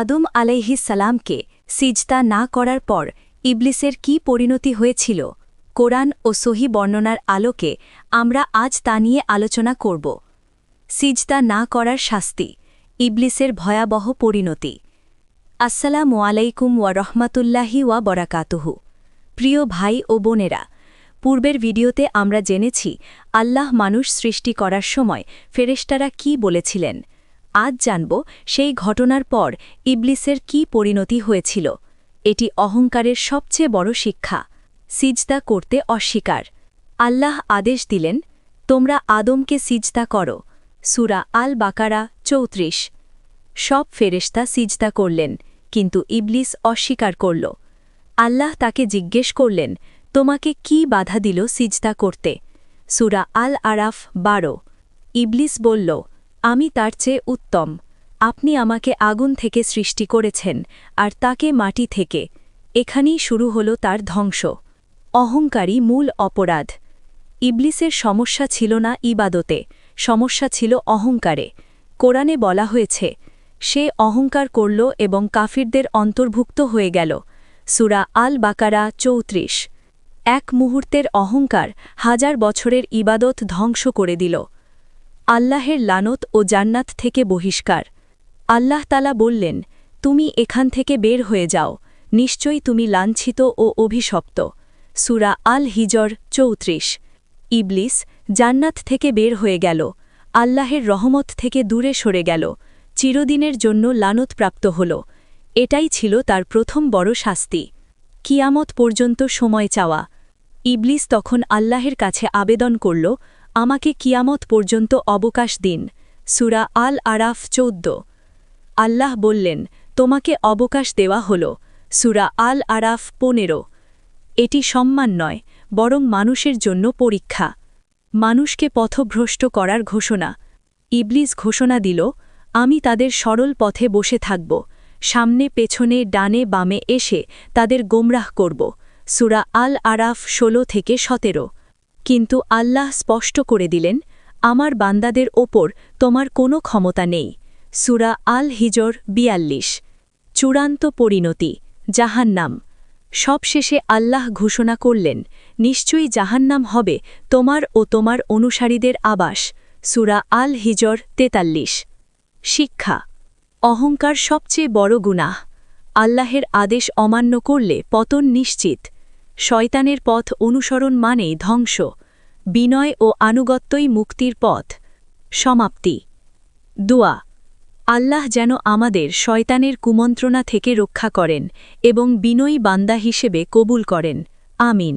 আদম আলাইহিস সালামকে সিজদা না করার পর ইবলিসের কি পরিণতি হয়েছিল? কোরআন ও সহি বর্ণনার আলোকে আমরা আজ তা নিয়ে আলোচনা করব। সিজদা না করার শাস্তি, ইবলিসের ভয়াবহ পরিণতি। আসসালামু আলাইকুম ওয়া রহমাতুল্লাহি ওয়া বরাকাতুহু। প্রিয় ভাই ও বোনেরা, পূর্বের ভিডিওতে আমরা জেনেছি, আল্লাহ মানুষ সৃষ্টি করার সময় ফেরেশতারা কি বলেছিলেন? আজ জানব সেই ঘটনার পর ইবলিসের কি পরিণতি হয়েছিল। এটি অহংকারের সবচেয়ে বড় শিক্ষা। সিজদা করতে অস্বীকার। আল্লাহ আদেশ দিলেন, তোমরা আদমকে সিজদা করো। সুরা আল বাকারা চৌত্রিশ। সব ফেরেশতা সিজদা করলেন, কিন্তু ইবলিস অস্বীকার করল। আল্লাহ তাকে জিজ্ঞেস করলেন, তোমাকে কি বাধা দিল সিজদা করতে? সুরা আল আরাফ বারো। ইবলিস বলল আমি তার চেয়ে উত্তম। আপনি আমাকে আগুন থেকে সৃষ্টি করেছেন, আর তাকে মাটি থেকে। এখানেই শুরু হল তার ধ্বংস। অহংকারী মূল অপরাধ। ইবলিসের সমস্যা ছিল না ইবাদতে, সমস্যা ছিল অহংকারে। কোরআনে বলা হয়েছে, সে অহংকার করল এবং কাফিরদের অন্তর্ভুক্ত হয়ে গেল। সুরা আল বাকারা চৌত্রিশ। এক মুহূর্তের অহংকার হাজার বছরের ইবাদত ধ্বংস করে দিল। আল্লাহের লানত ও জান্নাত থেকে বহিষ্কার। আল্লাহ তালা বললেন, তুমি এখান থেকে বের হয়ে যাও, নিশ্চয়ই তুমি লাঞ্ছিত ও অভিশপ্ত। সুরা আল হিজর চৌত্রিশ। ইবলিস জান্নাত থেকে বের হয়ে গেল, আল্লাহের রহমত থেকে দূরে সরে গেল, চিরদিনের জন্য লানতপ্রাপ্ত হল। এটাই ছিল তার প্রথম বড় শাস্তি। কিয়ামত পর্যন্ত সময় চাওয়া। ইবলিস তখন আল্লাহের কাছে আবেদন করল আমাকে কিয়ামত পর্যন্ত অবকাশ দিন। সুরা আল আরাফ চৌদ্দ। আল্লাহ বললেন, তোমাকে অবকাশ দেওয়া হল। সুরা আল আরাফ পনেরো। এটি সম্মান নয়, বরং মানুষের জন্য পরীক্ষা। মানুষকে পথভ্রষ্ট করার ঘোষণা। ইবলিস ঘোষণা দিল, আমি তাদের সরল পথে বসে থাকব। সামনে, পেছনে, ডানে, বামে এসে তাদের গোমরাহ করব। সুরা আল আরাফ ১৬ থেকে সতেরো। কিন্তু আল্লাহ স্পষ্ট করে দিলেন, আমার বান্দাদের ওপর তোমার কোনো ক্ষমতা নেই। সুরা আল হিজর বিয়াল্লিশ। চূড়ান্ত পরিণতি, জাহান্নাম। সবশেষে আল্লাহ ঘোষণা করলেন, নিশ্চয়ই জাহান্নাম হবে তোমার ও তোমার অনুসারীদের আবাস। সুরা আল হিজর তেতাল্লিশ। শিক্ষা। অহংকার সবচেয়ে বড় গুনাহ। আল্লাহের আদেশ অমান্য করলে পতন নিশ্চিত। শয়তানের পথ অনুসরণ মানেই ধ্বংস, বিনয় ও আনুগত্যই মুক্তির পথ। সমাপ্তি। দোয়া। আল্লাহ যেন আমাদের শয়তানের কুমন্ত্রণা থেকে রক্ষা করেন এবং বিনয়ী বান্দা হিসেবে কবুল করেন। আমিন।